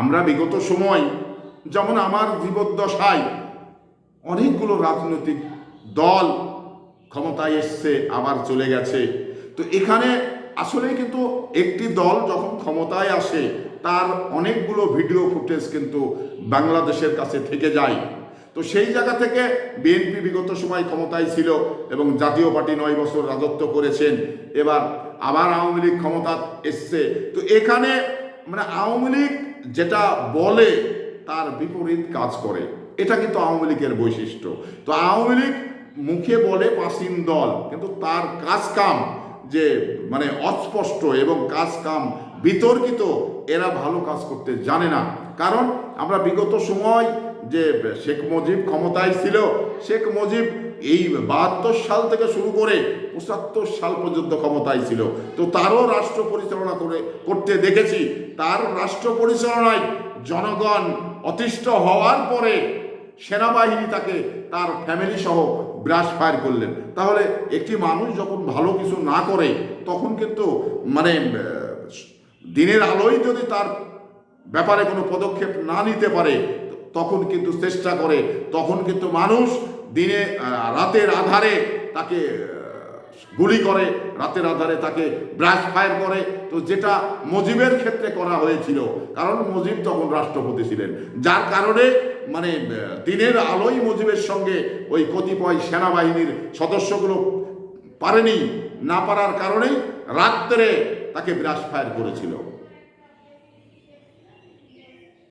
আমরা বিগত সময় যেমন আমার জীবদ্দশায় অনেকগুলো রাজনৈতিক দল ক্ষমতায় এসছে, আবার চলে গেছে। তো এখানে আসলে কিন্তু একটি দল যখন ক্ষমতায় আসে, তার অনেকগুলো ভিডিও ফুটেজ কিন্তু বাংলাদেশের কাছে থেকে যায়। তো সেই জায়গা থেকে বিএনপি বিগত সময় ক্ষমতায় ছিল এবং জাতীয় পার্টি নয় বছর রাজত্ব করেছেন, এবার আবার আওয়ামী লীগ ক্ষমতা এসছে। তো এখানে মানে আওয়ামী লীগ যেটা বলে তার বিপরীত কাজ করে। এটা কিন্তু আওয়ামী লীগের বৈশিষ্ট্য। তো আওয়ামী লীগ মুখে বলে পাসিন দল, কিন্তু তার কাজ কাম যে মানে অস্পষ্ট এবং কাজ কাম বিতর্কিত, এরা ভালো কাজ করতে জানে না। কারণ আমরা বিগত সময় যে শেখ মুজিব ক্ষমতায় ছিল, শেখ মুজিব এই বাহাত্তর সাল থেকে শুরু করে পঁচাত্তর সাল পর্যন্ত ক্ষমতায় ছিল। তো তারও রাষ্ট্র পরিচালনা করে, করতে দেখেছি। তার রাষ্ট্র পরিচালনায় জনগণ অতিষ্ঠ হওয়ার পরে সেনাবাহিনী তাকে, তার ফ্যামিলি সহ ব্রাশ ফায়ার করলেন। তাহলে একটি মানুষ যখন ভালো কিছু না করে, তখন কিন্তু মানে দিনের আলোয় যদি তার ব্যাপারে কোনো পদক্ষেপ না নিতে পারে, তখন কিন্তু চেষ্টা করে, তখন কিন্তু মানুষ দিনে রাতের আধারে তাকে গুলি করে, রাতের আধারে তাকে ব্রাশ ফায়ার করে। তো যেটা মজিবের ক্ষেত্রে করা হয়েছিল, কারণ মজিব তখন রাষ্ট্রপতি ছিলেন। যার কারণে মানে দিনের আলোই মজিবের সঙ্গে ওই কতিপয় সেনাবাহিনীর সদস্যগুলো পারেনি। না পারার কারণেই রাত্রে তাকে ব্রাশ ফায়ার করেছিল।